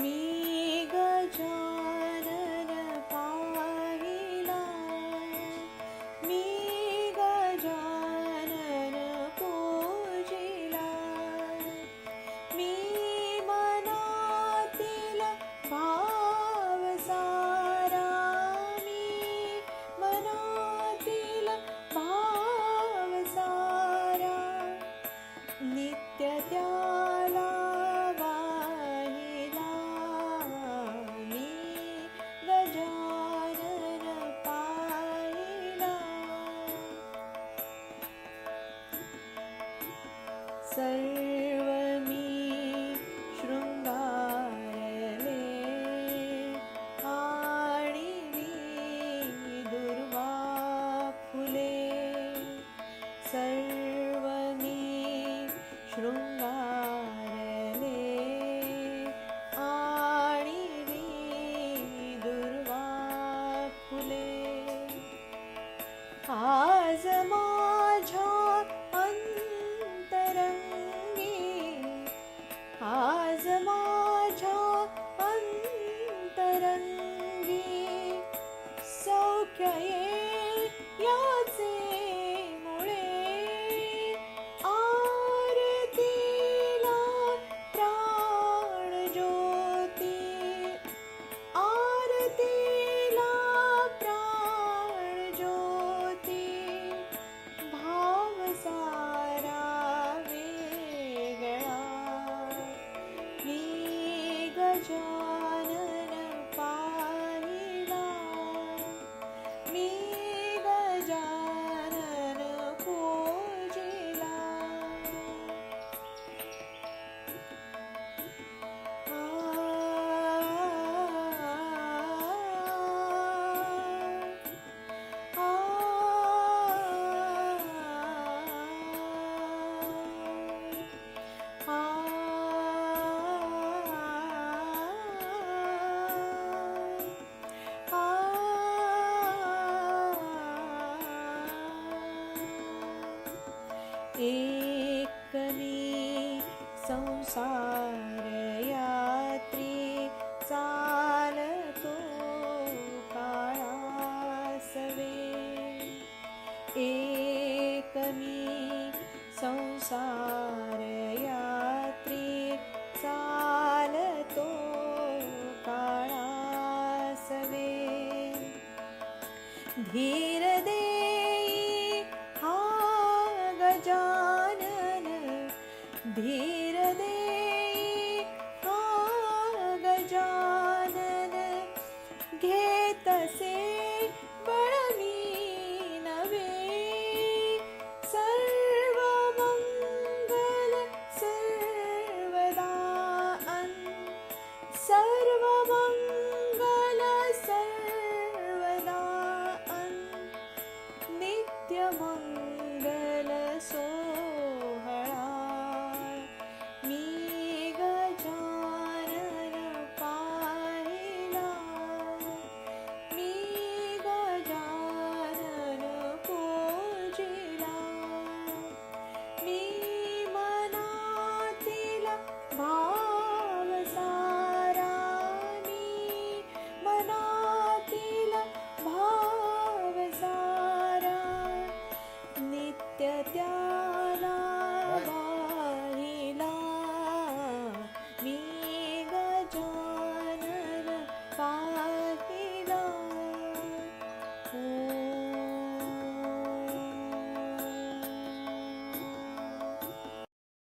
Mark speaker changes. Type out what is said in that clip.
Speaker 1: मी गजा ी शृङ्गारे आ दुर्वाफुले सर्वमी शृङ्ग joy. एकने संसार यात्री चालतो काळासवे. एकमी संसार यात्री चालतो काळासवे. धीर धीर देई हा गजानन घेतसे